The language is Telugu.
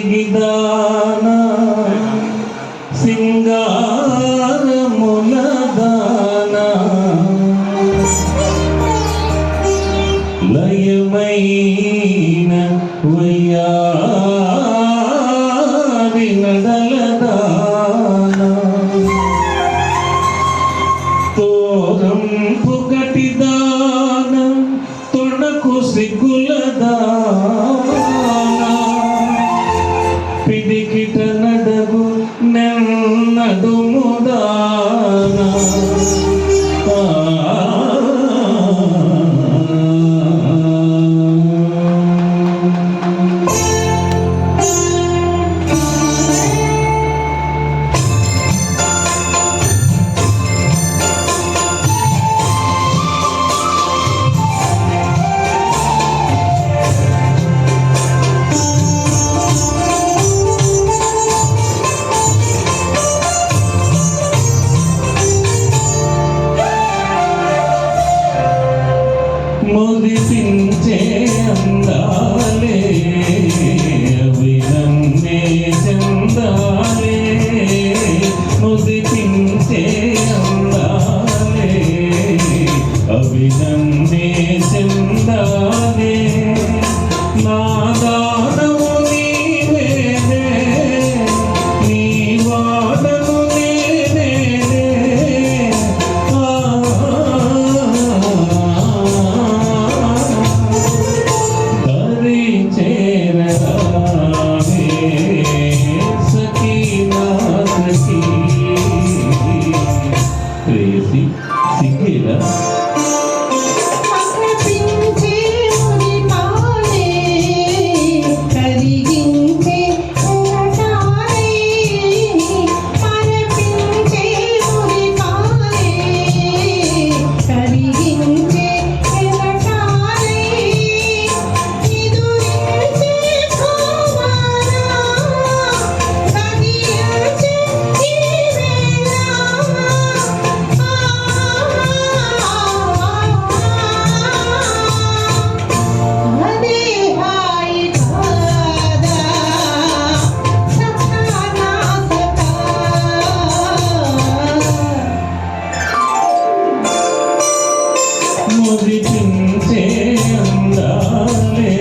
దిగిదాన సింగారముల దాన లయమైన వయ్యారి నడల దాన తోరం పుగటి దానం తొడకు సిగ్గు వెలికిట నడగు నెన్నడు ముదా. São మురిపించే అందాలే